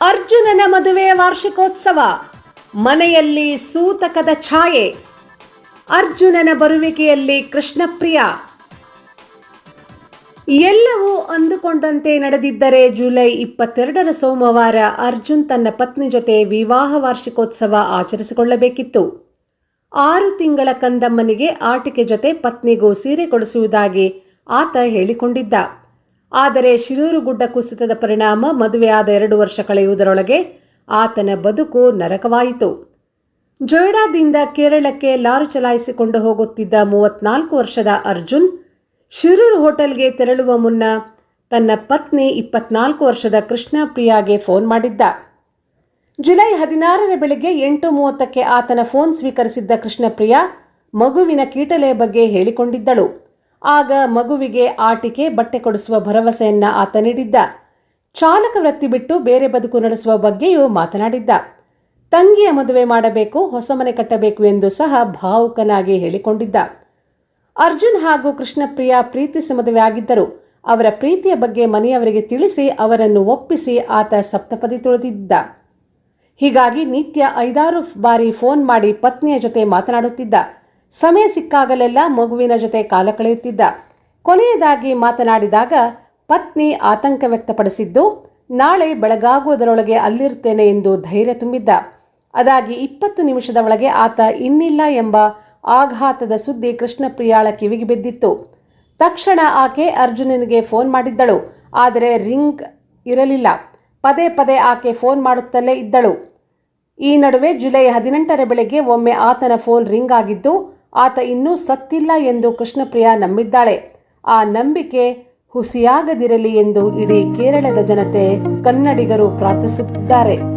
ಅರ್ಜುನನ ಮದುವೆ ವಾರ್ಷಿಕೋತ್ಸವ. ಮನೆಯಲ್ಲಿ ಸೂತಕದ ಛಾಯೆ. ಅರ್ಜುನನ ಬರುವಿಕೆಯಲ್ಲಿ ಕೃಷ್ಣಪ್ರಿಯ. ಎಲ್ಲವೂ ಅಂದುಕೊಂಡಂತೆ ನಡೆದಿದ್ದರೆ ಜುಲೈ ಇಪ್ಪತ್ತೆರಡರ ಸೋಮವಾರ ಅರ್ಜುನ್ ತನ್ನ ಪತ್ನಿ ಜೊತೆ ವಿವಾಹ ವಾರ್ಷಿಕೋತ್ಸವ ಆಚರಿಸಿಕೊಳ್ಳಬೇಕಿತ್ತು. ಆರು ತಿಂಗಳ ಕಂದಮ್ಮನಿಗೆ ಆಟಿಕೆ ಜೊತೆ ಪತ್ನಿಗೂ ಸೀರೆ ಕೊಡಿಸುವುದಾಗಿ ಆತ ಹೇಳಿಕೊಂಡಿದ್ದ. ಆದರೆ ಶಿರೂರು ಗುಡ್ಡ ಕುಸಿತದ ಪರಿಣಾಮ ಮದುವೆಯಾದ ಎರಡು ವರ್ಷ ಕಳೆಯುವುದರೊಳಗೆ ಆತನ ಬದುಕು ನರಕವಾಯಿತು. ಜೊಯ್ಡಾದಿಂದ ಕೇರಳಕ್ಕೆ ಲಾರು ಚಲಾಯಿಸಿಕೊಂಡು ಹೋಗುತ್ತಿದ್ದ ಮೂವತ್ನಾಲ್ಕು ವರ್ಷದ ಅರ್ಜುನ್ ಶಿರೂರು ಹೋಟೆಲ್ಗೆ ತೆರಳುವ ಮುನ್ನ ತನ್ನ ಪತ್ನಿ ಇಪ್ಪತ್ನಾಲ್ಕು ವರ್ಷದ ಕೃಷ್ಣ ಪ್ರಿಯಾಗೆ ಫೋನ್ ಮಾಡಿದ್ದ. ಜುಲೈ ಹದಿನಾರರ ಬೆಳಗ್ಗೆ ಎಂಟು ಮೂವತ್ತಕ್ಕೆ ಆತನ ಫೋನ್ ಸ್ವೀಕರಿಸಿದ್ದ ಕೃಷ್ಣಪ್ರಿಯ ಮಗುವಿನ ಕೀಟಲೆಯ ಬಗ್ಗೆ ಹೇಳಿಕೊಂಡಿದ್ದಳು. ಆಗ ಮಗುವಿಗೆ ಆಟಿಕೆ, ಬಟ್ಟೆ ಕೊಡಿಸುವ ಭರವಸೆಯನ್ನ ಆತ ನೀಡಿದ್ದ. ಚಾಲಕ ವೃತ್ತಿ ಬಿಟ್ಟು ಬೇರೆ ಬದುಕು ನಡೆಸುವ ಬಗ್ಗೆಯೂ ಮಾತನಾಡಿದ್ದ. ತಂಗಿಯ ಮದುವೆ ಮಾಡಬೇಕು, ಹೊಸ ಮನೆ ಕಟ್ಟಬೇಕು ಎಂದು ಸಹ ಭಾವುಕನಾಗಿ ಹೇಳಿಕೊಂಡಿದ್ದ. ಅರ್ಜುನ್ ಹಾಗೂ ಕೃಷ್ಣಪ್ರಿಯ ಪ್ರೀತಿಸಿ ಮದುವೆ ಆಗಿದ್ದರು. ಅವರ ಪ್ರೀತಿಯ ಬಗ್ಗೆ ಮನೆಯವರಿಗೆ ತಿಳಿಸಿ ಅವರನ್ನು ಒಪ್ಪಿಸಿ ಆತ ಸಪ್ತಪದಿ ತುಳಿದಿದ್ದ. ಹೀಗಾಗಿ ನಿತ್ಯ ಐದಾರು ಬಾರಿ ಫೋನ್ ಮಾಡಿ ಪತ್ನಿಯ ಜೊತೆ ಮಾತನಾಡುತ್ತಿದ್ದ. ಸಮಯ ಸಿಕ್ಕಾಗಲೆಲ್ಲ ಮಗುವಿನ ಜೊತೆ ಕಾಲ ಕಳೆಯುತ್ತಿದ್ದ. ಕೊನೆಯದಾಗಿ ಮಾತನಾಡಿದಾಗ, ಪತ್ನಿ ಆತಂಕ ವ್ಯಕ್ತಪಡಿಸಿದ್ದು, ನಾಳೆ ಬೆಳಗಾಗುವುದರೊಳಗೆ ಅಲ್ಲಿರುತ್ತೇನೆ ಎಂದು ಧೈರ್ಯ ತುಂಬಿದ್ದ. ಅದಾಗಿ ಇಪ್ಪತ್ತು ನಿಮಿಷದ ಒಳಗೆ ಆತ ಇನ್ನಿಲ್ಲ ಎಂಬ ಆಘಾತದ ಸುದ್ದಿ ಕೃಷ್ಣಪ್ರಿಯಾಳ ಕಿವಿಗೆ ಬಿದ್ದಿತ್ತು. ತಕ್ಷಣ ಆಕೆ ಅರ್ಜುನನಿಗೆ ಫೋನ್ ಮಾಡಿದ್ದಳು, ಆದರೆ ರಿಂಗ್ ಇರಲಿಲ್ಲ. ಪದೇ ಪದೇ ಆಕೆ ಫೋನ್ ಮಾಡುತ್ತಲೇ ಇದ್ದಳು. ಈ ನಡುವೆ ಜುಲೈ ಹದಿನೆಂಟರ ಬೆಳಗ್ಗೆ ಒಮ್ಮೆ ಆತನ ಫೋನ್ ರಿಂಗ್ ಆಗಿದ್ದು ಆತ ಇನ್ನೂ ಸತ್ತಿಲ್ಲ ಎಂದು ಕೃಷ್ಣಪ್ರಿಯ ನಂಬಿದ್ದಾಳೆ. ಆ ನಂಬಿಕೆ ಹುಸಿಯಾಗದಿರಲಿ ಎಂದು ಇಡೀ ಕೇರಳದ ಜನತೆ ಕನ್ನಡಿಗರು ಪ್ರಾರ್ಥಿಸುತ್ತಿದ್ದಾರೆ.